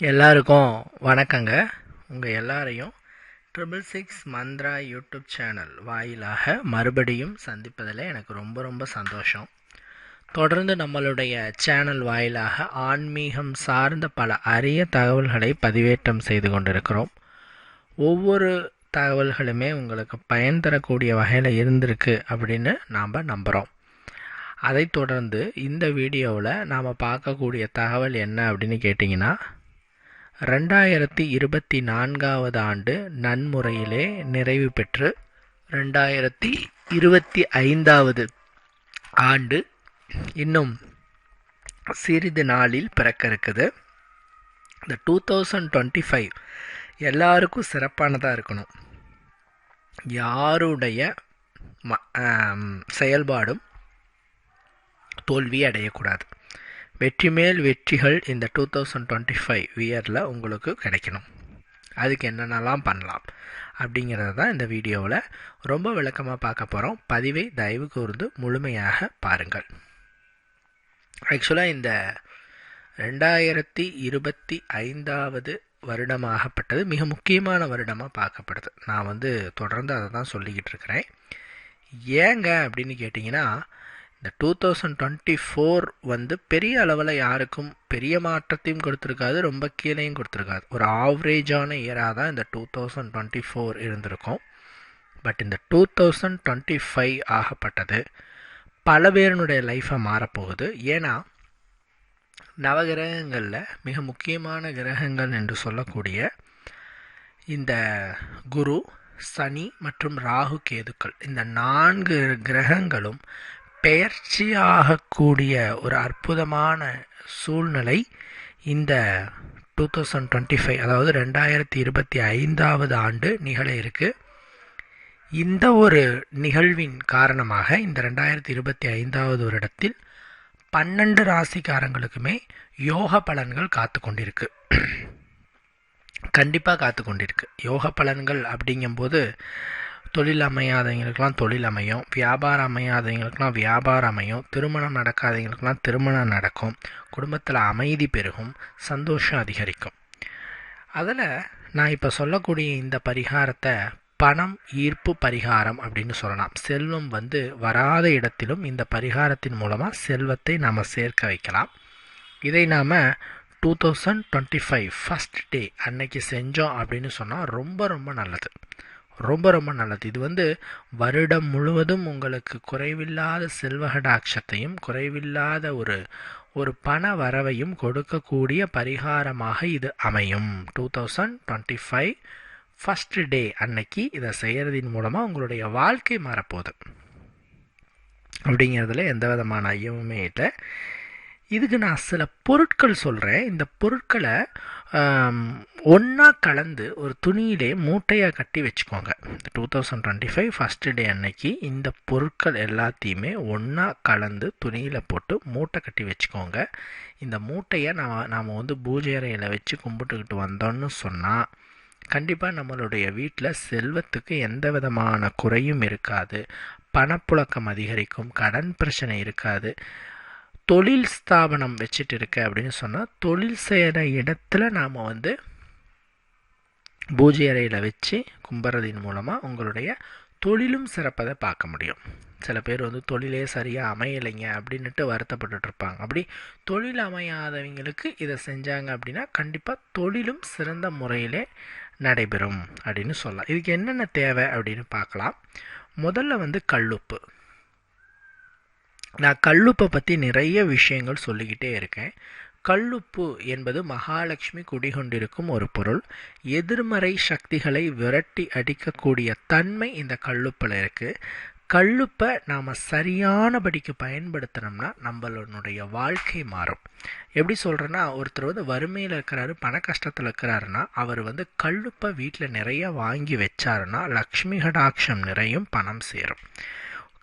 எல்லாருக்கும் வணக்கங்க. உங்கள் எல்லாரையும் triple six Mantra YouTube channel வாயிலாக மறுபடியும் சந்திப்பதில் எனக்கு ரொம்ப ரொம்ப சந்தோஷம். தொடர்ந்து நம்மளுடைய சேனல் வாயிலாக ஆன்மீகம் சார்ந்த பல அரிய தகவல்களை பதிவேற்றம் செய்து கொண்டிருக்கிறோம். ஒவ்வொரு தகவல்களுமே உங்களுக்கு பயன் தரக்கூடிய வகையில் இருந்திருக்கு அப்படின்னு நாம் நம்புகிறோம் அதைத் தொடர்ந்து இந்த வீடியோவில் நாம் பார்க்கக்கூடிய தகவல் என்ன அப்படின்னு கேட்டிங்கன்னா ரெண்டாயிரத்தி இருபத்தி நான்காவது ஆண்டு நன்முறையிலே நிறைவு பெற்று ரெண்டாயிரத்தி இருபத்தி ஐந்தாவது ஆண்டு இன்னும் சிறிது நாளில் பிறக்க இருக்குது இந்த டூ தௌசண்ட் டுவெண்ட்டி ஃபைவ் எல்லாருக்கும் சிறப்பானதாக இருக்கணும். யாருடைய ம செயல்பாடும் தோல்வி அடையக்கூடாது. வெற்றி மேல் வெற்றிகள் இந்த டூ தௌசண்ட் டுவெண்ட்டி ஃபைவ் இயரில் உங்களுக்கு கிடைக்கணும். அதுக்கு என்னென்னலாம் பண்ணலாம் அப்படிங்கிறத தான் இந்த வீடியோவில் ரொம்ப விளக்கமாக பார்க்க போகிறோம் பதிவை தயவு கூர்ந்து முழுமையாக பாருங்கள். ஆக்சுவலாக இந்த ரெண்டாயிரத்தி இருபத்தி ஐந்தாவது வருடமாகப்பட்டது மிக முக்கியமான வருடமாக பார்க்கப்படுது. நான் வந்து தொடர்ந்து அதை தான் சொல்லிக்கிட்டு இருக்கிறேன். ஏங்க அப்படின்னு கேட்டிங்கன்னா இந்த டூ தௌசண்ட் டுவெண்ட்டி ஃபோர் வந்து பெரிய அளவில் யாருக்கும் பெரிய மாற்றத்தையும் கொடுத்துருக்காது ரொம்ப கீழேயும் கொடுத்துருக்காது. ஒரு ஆவரேஜான இயராக தான் இந்த டூ தௌசண்ட் டுவெண்ட்டி ஃபோர் இருந்திருக்கும். பட் இந்த டூ தௌசண்ட் டுவெண்ட்டி ஃபைவ் ஆகப்பட்டது பல பேருனுடைய லைஃப்பை மாறப்போகுது. ஏன்னா நவகிரகங்களில் மிக முக்கியமான கிரகங்கள் என்று சொல்லக்கூடிய இந்த குரு சனி மற்றும் ராகு கேதுக்கள் இந்த நான்கு கிரகங்களும் பெயர்ச்சியாகக்கூடிய ஒரு அற்புதமான சூழ்நிலை இந்த டூ தௌசண்ட் டுவெண்ட்டி ஃபைவ் அதாவது ரெண்டாயிரத்தி இருபத்தி ஐந்தாவது ஆண்டு நிகழ இருக்குது இந்த ஒரு நிகழ்வின் காரணமாக இந்த ரெண்டாயிரத்தி இருபத்தி ஐந்தாவது வருடத்தில் பன்னெண்டு ராசிக்காரங்களுக்குமே யோக பலன்கள் காத்து கொண்டிருக்கு. கண்டிப்பாக காத்து கொண்டிருக்கு. யோக பலன்கள் அப்படிங்கும்போது தொழில் அமையாதவங்களுக்குலாம் தொழில் அமையும் வியாபாரம் அமையாதவங்களுக்குலாம் வியாபாரம் அமையும் திருமணம் நடக்காதவங்களுக்குலாம் திருமணம் நடக்கும் குடும்பத்தில் அமைதி பெருகும் சந்தோஷம் அதிகரிக்கும். அதில் நான் இப்போ சொல்லக்கூடிய இந்த பரிகாரத்தை பணம் ஈர்ப்பு பரிகாரம் அப்படின்னு சொல்லலாம். செல்வம் வந்து வராத இடத்திலும் இந்த பரிகாரத்தின் மூலமாக செல்வத்தை நாம் சேர்க்க வைக்கலாம். இதை நாம் two thousand twenty five first day அன்னைக்கு செஞ்சோம் அப்படின்னு சொன்னால் ரொம்ப ரொம்ப நல்லது. ரொம்ப ரொம்ப நல்லது. இது வந்து வருடம் முழுவதும் உங்களுக்கு குறைவில்லாத செல்வகடாட்சத்தையும் குறைவில்லாத ஒரு ஒரு பண வரவையும் கொடுக்கக்கூடிய பரிகாரமாக இது அமையும். Two thousand twenty five first day அன்னைக்கு இதை செய்கிறதின் மூலமாக உங்களுடைய வாழ்க்கை மாறப்போகுது. அப்படிங்கிறதுல எந்த விதமான ஐயமுமே இல்லை. இதுக்கு நான் சில பொருட்கள் சொல்கிறேன் இந்த பொருட்களை ஒன்றா கலந்து ஒரு துணியிலே மூட்டையாக கட்டி வச்சுக்கோங்க. Two thousand twenty five first day அன்னைக்கு இந்த பொருட்கள் எல்லாத்தையுமே ஒன்றா கலந்து துணியில் போட்டு மூட்டை கட்டி வச்சுக்கோங்க. இந்த மூட்டையை நாம் நாம் வந்து பூஜை அறையில் வச்சு கும்பிட்டுக்கிட்டு வந்தோம்னு சொன்னால் கண்டிப்பாக நம்மளுடைய வீட்டில் செல்வத்துக்கு எந்த விதமான குறையும் இருக்காது. பணப்புழக்கம் அதிகரிக்கும் கடன் பிரச்சனை இருக்காது. தொழில் ஸ்தாபனம் வச்சுட்டு இருக்க அப்படின்னு சொன்னால் தொழில் செய்கிற இடத்துல நாம் வந்து பூஜை அறையில் வச்சு கும்புறதின் மூலமாக உங்களுடைய தொழிலும் சிறப்பதை பார்க்க முடியும். சில பேர் வந்து தொழிலே சரியாக அமையலைங்க அப்படின்னுட்டு வருத்தப்பட்டுட்டு இருப்பாங்க அப்படி தொழில் அமையாதவங்களுக்கு இதை செஞ்சாங்க அப்படின்னா கண்டிப்பாக தொழிலும் சிறந்த முறையிலே நடைபெறும் அப்படின்னு சொல்லலாம். இதுக்கு என்னென்ன தேவை அப்படின்னு பார்க்கலாம். முதல்ல வந்து கல்லுப்பு. நான் கல்லுப்பை பற்றி நிறைய விஷயங்கள் சொல்லிக்கிட்டே இருக்கேன். கல்லுப்பு என்பது மகாலட்சுமி குடிகொண்டிருக்கும் ஒரு பொருள். எதிர்மறை சக்திகளை விரட்டி அடிக்கக்கூடிய தன்மை இந்த கல்லுப்பில் இருக்குது கல்லுப்பை நாம் சரியானபடிக்கு பயன்படுத்தினோம்னா நம்மளுடைய வாழ்க்கை மாறும். எப்படி சொல்கிறேன்னா ஒருத்தர் வந்து வறுமையில் இருக்கிறாரு பண கஷ்டத்தில் இருக்கிறாருன்னா அவர் வந்து கல்லுப்பை வீட்டில் நிறைய வாங்கி வச்சாருன்னா லக்ஷ்மி கடாட்சம் நிறையும் பணம் சேரும்.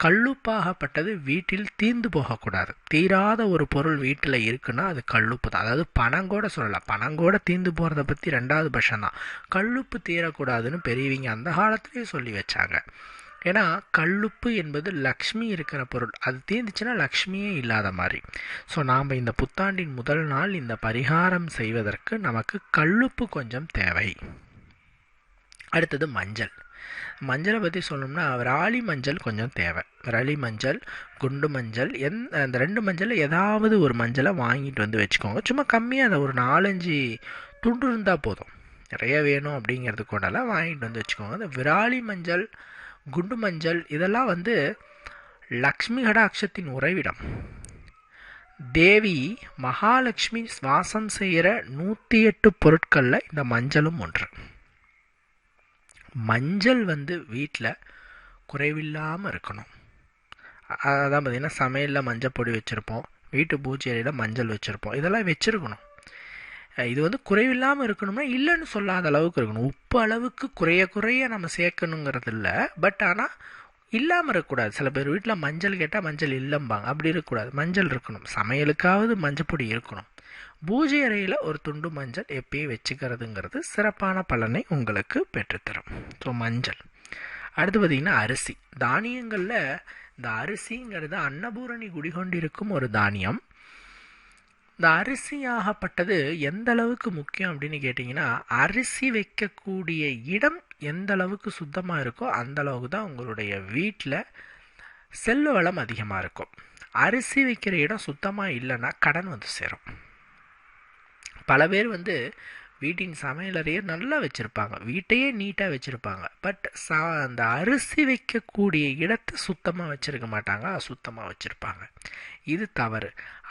கல்லுப்பாகப்பட்டது வீட்டில் தீர்ந்து போகக்கூடாது. தீராத ஒரு பொருள் வீட்டில் இருக்குன்னா அது கல்லுப்பு தான். அதாவது பணம் கூட சொல்லலாம் பணம் கூட தீர்ந்து போகிறத பற்றி ரெண்டாவது பட்சம் தான். கல்லுப்பு தீரக்கூடாதுன்னு பெரியவங்க அந்த காலத்துலேயே சொல்லி வச்சாங்க. ஏன்னா கல்லுப்பு என்பது லக்ஷ்மி இருக்கிற பொருள். அது தீர்ந்துச்சுன்னா லக்ஷ்மியே இல்லாத மாதிரி. ஸோ நாம் இந்த புத்தாண்டின் முதல் நாள் இந்த பரிகாரம் செய்வதற்கு நமக்கு கல்லுப்பு கொஞ்சம் தேவை. அடுத்தது மஞ்சள். மஞ்சளை பற்றி சொல்லணும்னா விராலி மஞ்சள் கொஞ்சம் தேவை. விரலி மஞ்சள் குண்டு மஞ்சள் எந் அந்த ரெண்டு மஞ்சளில் ஏதாவது ஒரு மஞ்சளை வாங்கிட்டு வந்து வச்சுக்கோங்க. சும்மா கம்மியாக அதை ஒரு நாலஞ்சு துண்டு இருந்தால் போதும். நிறைய வேணும் அப்படிங்கிறது கூடலாம் வாங்கிட்டு வந்து வச்சுக்கோங்க. அந்த விராலி மஞ்சள் குண்டு மஞ்சள் இதெல்லாம் வந்து லக்ஷ்மி கடாட்சத்தின் உறைவிடம். தேவி மகாலட்சுமி சுவாசம் செய்கிற நூற்றி எட்டு பொருட்களில் இந்த மஞ்சளும் ஒன்று. மஞ்சள் வந்து வீட்டில் குறைவில்லாமல் இருக்கணும். அதான் பார்த்திங்கன்னா சமையலில் மஞ்சள் பொடி வச்சுருப்போம். வீட்டு பூச்சி அறையில் மஞ்சள் வச்சுருப்போம். இதெல்லாம் வச்சுருக்கணும். இது வந்து குறைவில்லாமல் இருக்கணும்னா இல்லைன்னு சொல்லாத அளவுக்கு இருக்கணும். உப்பு அளவுக்கு குறைய குறைய நம்ம சேர்க்கணுங்கிறது இல்லை. பட் ஆனால் இல்லாமல் இருக்கக்கூடாது. சில பேர் வீட்டில் மஞ்சள் கேட்டால் மஞ்சள் இல்லைம்பாங்க. அப்படி இருக்கக்கூடாது. மஞ்சள் இருக்கணும். சமையலுக்காவது மஞ்சள் பொடி இருக்கணும். பூஜை அறையில் ஒரு துண்டு மஞ்சள் எப்பயும் வச்சுக்கிறதுங்கிறது சிறப்பான பலனை உங்களுக்கு பெற்றுத்தரும். ஸோ மஞ்சள். அடுத்து பார்த்திங்கன்னா அரிசி. தானியங்களில் இந்த அரிசிங்கிறது அன்னபூரணி குடிகொண்டிருக்கும் ஒரு தானியம். இந்த அரிசியாகப்பட்டது எந்த அளவுக்கு முக்கியம் அப்படின்னு கேட்டிங்கன்னா அரிசி வைக்கக்கூடிய இடம் எந்த அளவுக்கு சுத்தமாக இருக்கோ அந்த அளவுக்கு தான் உங்களுடைய வீட்டில் செல்வ வளம் அதிகமாக இருக்கும். அரிசி வைக்கிற இடம் சுத்தமாக இல்லைன்னா கடன் வந்து சேரும். பல பேர் வந்து வீட்டின் சமையலறையை நல்லா வச்சுருப்பாங்க. வீட்டையே நீட்டாக வச்சுருப்பாங்க. பட் சா அந்த அரிசி வைக்கக்கூடிய இடத்தை சுத்தமாக வச்சுருக்க மாட்டாங்க. அசுத்தமாக வச்சுருப்பாங்க. இது தவறு.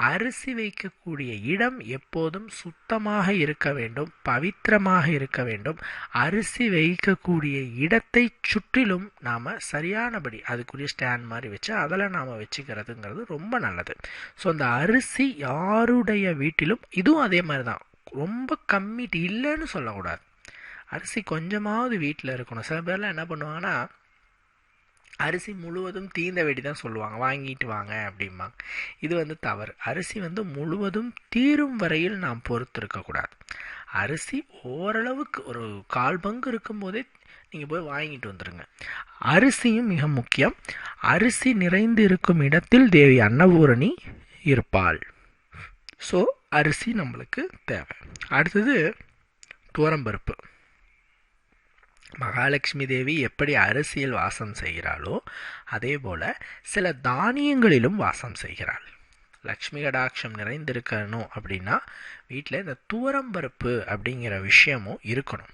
அரிசி வைக்கக்கூடிய இடம் எப்போதும் சுத்தமாக இருக்க வேண்டும். பவித்திரமாக இருக்க வேண்டும். அரிசி வைக்கக்கூடிய இடத்தை சுற்றிலும் நாம் சரியானபடி அதுக்குரிய ஸ்டாண்ட் மாதிரி வச்சு அதில் நாம் வச்சுக்கிறதுங்கிறது ரொம்ப நல்லது. ஸோ அந்த அரிசி யாருடைய வீட்டிலும் இதுவும் அதே மாதிரி தான். ரொம்ப கம்மி இல்லைன்னு சொல்லக்கூடாது. அரிசி கொஞ்சமாவது வீட்டில் இருக்கணும். சில பேர்லாம் என்ன பண்ணுவாங்கன்னா அரிசி முழுவதும் தீந்த வெடி தான் சொல்லுவாங்க. வாங்கிட்டு வாங்க அப்படிம்பாங்க. இது வந்து தவறு. அரிசி வந்து முழுவதும் தீரும் வரையில் நாம் பொறுத்து இருக்கக்கூடாது அரிசி ஓரளவுக்கு ஒரு கால் பங்கு இருக்கும்போதே நீங்கள் போய் வாங்கிட்டு வந்துடுங்க அரிசியும் மிக முக்கியம். அரிசி நிறைந்து இருக்கும் இடத்தில் தேவி அன்னபூரணி இருப்பாள். ஸோ அரிசி நம்மளுக்கு தேவை. அடுத்தது துவரம்பருப்பு. மகாலட்சுமி தேவி எப்படி அரிசியில் வாசம் செய்கிறாளோ அதே போல் சில தானியங்களிலும் வாசம் செய்கிறாள். லக்ஷ்மி கடாட்சம் நிறைந்திருக்கணும் அப்படின்னா வீட்டில் இந்த துவரம்பருப்பு அப்படிங்கிற விஷயமும் இருக்கணும்.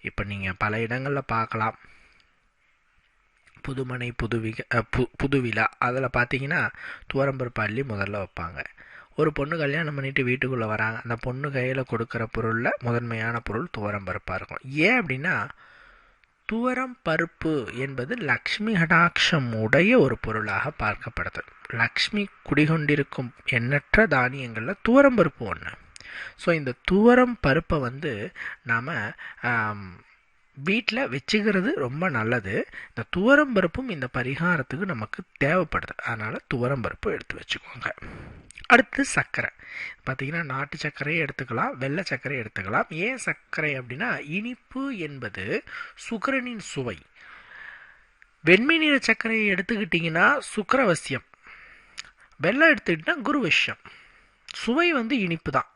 இப்போ நீங்கள் பல இடங்களில் பார்க்கலாம். புதுமனை புதுவிக பு புதுவிழா அதில் பார்த்தீங்கன்னா துவரம்பருப்பு அள்ளி முதல்ல வைப்பாங்க. ஒரு பொண்ணு கல்யாணம் பண்ணிட்டு வீட்டுக்குள்ளே வராங்க. அந்த பொண்ணு கையில் கொடுக்குற பொருளில் முதன்மையான பொருள் துவரம் பருப்பாக இருக்கும். ஏன் அப்படின்னா துவரம் பருப்பு என்பது லக்ஷ்மி கடாட்சம் உடைய ஒரு பொருளாக பார்க்கப்படுது. லக்ஷ்மி குடிகொண்டிருக்கும் எண்ணற்ற தானியங்களில் துவரம் பருப்பு ஒன்று ஸோ இந்த துவரம் பருப்பை வந்து நாம் வீட்டில் வச்சுக்கிறது ரொம்ப நல்லது. இந்த துவரம் பருப்பும் இந்த பரிகாரத்துக்கு நமக்கு தேவைப்படுது. அதனால் துவரம்பருப்பு எடுத்து வச்சுக்கோங்க. அடுத்து சர்க்கரை. பார்த்திங்கன்னா நாட்டு சர்க்கரையை எடுத்துக்கலாம் வெள்ளை சர்க்கரையை எடுத்துக்கலாம். ஏன் சர்க்கரை அப்படின்னா இனிப்பு என்பது சுக்கரனின் சுவை. வெண்மை நிற சர்க்கரையை எடுத்துக்கிட்டிங்கன்னா சுக்கரவசியம். வெள்ளை எடுத்துக்கிட்டிங்கன்னா குருவசியம். சுவை வந்து இனிப்பு தான்.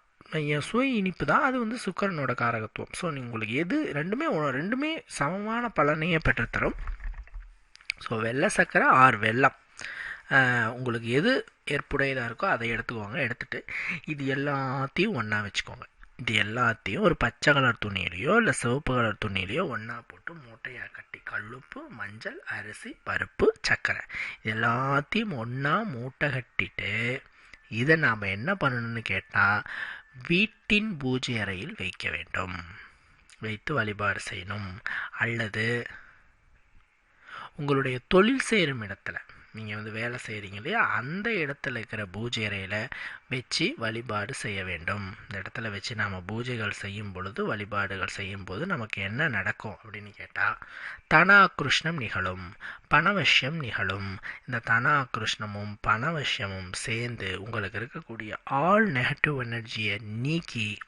சுவை இனிப்பு தான் அது வந்து சுக்கரனோட காரகத்துவம். ஸோ உங்களுக்கு எது ரெண்டுமே ரெண்டுமே சமமான பலனையே பெற்றுத்தரும். ஸோ வெள்ளை சர்க்கரை ஆர் வெள்ளம். உங்களுக்கு எது ஏற்புடையதாக இருக்கோ அதை எடுத்துக்கோங்க. எடுத்துகிட்டு இது எல்லாத்தையும் ஒன்றா வச்சுக்கோங்க. இது எல்லாத்தையும் ஒரு பச்சை கலர் துணியிலையோ இல்லை சிவப்பு கலர் துணியிலையோ ஒன்றா போட்டு மூட்டையாக கட்டி கல்லுப்பு மஞ்சள் அரிசி பருப்பு சர்க்கரை. இது எல்லாத்தையும் ஒன்றா மூட்டை கட்டிட்டு இதை நாம் என்ன பண்ணணும்னு கேட்டால் வீட்டின் பூஜை அறையில் வைக்க வேண்டும். வைத்து வழிபாடு செய்யணும். அல்லது உங்களுடைய தொழில் செய்கிற இடத்துல. நீங்கள் வந்து வேலை செய்கிறீங்க இல்லையா? அந்த இடத்துல இருக்கிற பூஜை அறையில் வச்சு வழிபாடு செய்ய வேண்டும். இந்த இடத்துல வச்சு நாம் பூஜைகள் செய்யும் பொழுது வழிபாடுகள் செய்யும் போது நமக்கு என்ன நடக்கும் அப்படின்னு கேட்டால் தனாகிருஷ்ணம் நிகழும் பணவசியம் நிகழும். இந்த தனாகிருஷ்ணமும் பணவசியமும் சேர்ந்து உங்களுக்கு இருக்கக்கூடிய ஆல் நெகட்டிவ் எனர்ஜியை நீக்கி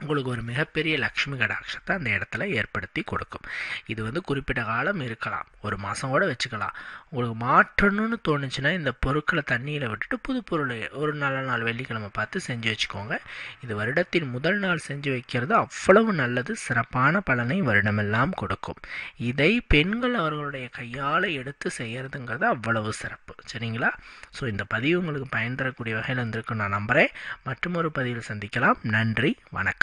உங்களுக்கு ஒரு மிகப்பெரிய லக்ஷ்மி கடாட்சத்தை அந்த இடத்துல ஏற்படுத்தி கொடுக்கும். இது வந்து குறிப்பிட்ட காலம் இருக்கலாம். ஒரு மாதம் கூட வச்சுக்கலாம். உங்களுக்கு மாற்றணும்னு தோணுச்சுன்னா இந்த பொருட்களை தண்ணியில் விட்டுட்டு புது பொருளை ஒரு நல்ல நாள் வெள்ளிக்கிழமை பார்த்து செஞ்சு வச்சுக்கோங்க. இது வருடத்தின் முதல் நாள் செஞ்சு வைக்கிறது அவ்வளவு நல்லது. சிறப்பான பலனை வருடமெல்லாம் கொடுக்கும். இதை பெண்கள் அவர்களுடைய கையால் எடுத்து செய்கிறதுங்கிறது அவ்வளவு சிறப்பு. சரிங்களா? ஸோ இந்த பதிவு உங்களுக்கு பயன் தரக்கூடிய வகையில் இருந்திருக்கும் நான் நம்புகிறேன் மற்றும் ஒரு பதிவில் சந்திக்கலாம். நன்றி. வணக்கம்.